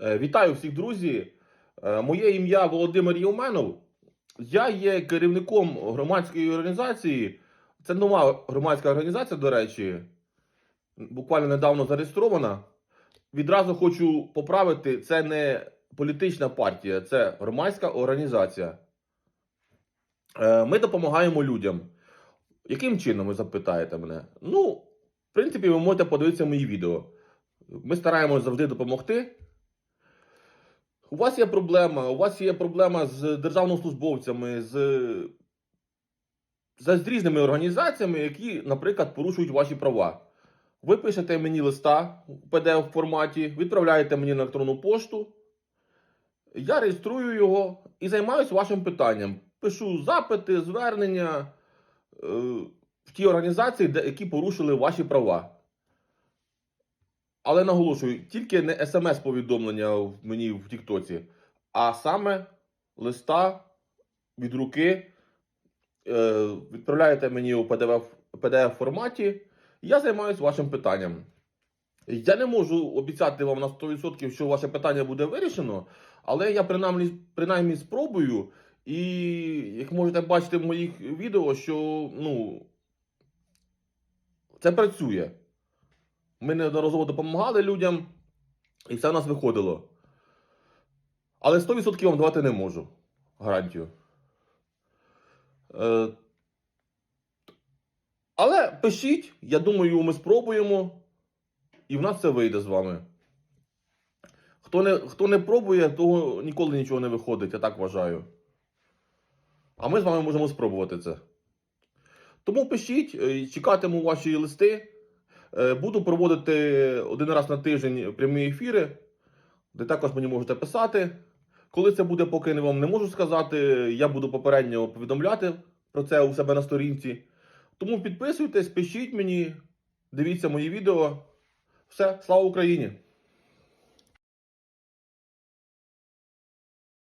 Е, Вітаю всіх, друзі. Е, Моє ім'я Володимир Євменов. Я є керівником громадської організації. Це нова громадська організація, до речі, буквально недавно зареєстрована. Відразу хочу поправити: це не політична партія, це громадська організація. Е, Ми допомагаємо людям. Яким чином ви запитаєте мене? Ну, в принципі, ви можете подивитися мої відео. Ми стараємося завжди допомогти. У вас є проблема, у вас є проблема з державнослужбовцями, з, з, різними організаціями, які, наприклад, порушують ваші права. Ви пишете мені листа в pdf форматі, відправляєте мені на електронну пошту. Я реєструю його і займаюся вашим питанням. Пишу запити, звернення е, в ті організації, де, які порушили ваші права. Але наголошую, тільки не смс-повідомлення мені в Тіктоці, а саме листа від руки. Е, відправляєте мені у PDF, PDF форматі. Я займаюся вашим питанням. Я не можу обіцяти вам на 100%, що ваше питання буде вирішено, але я принаймні, принаймні спробую. І як можете бачити в моїх відео, що ну, це працює. Ми неодноразово допомагали людям, і все в нас виходило. Але 100% вам давати не можу. Гарантію. Е, але пишіть, я думаю, ми спробуємо, і в нас це вийде з вами. Хто не, хто не пробує, того ніколи нічого не виходить, я так вважаю. А ми з вами можемо спробувати це. Тому пишіть, е, чекатиму ваші листи. Е, Буду проводити один раз на тиждень прямі ефіри, де також мені можете писати. Коли це буде, поки я вам не можу сказати. Я буду попередньо повідомляти про це у себе на сторінці. Тому підписуйтесь, пишіть мені, дивіться мої відео. Все, слава Україні!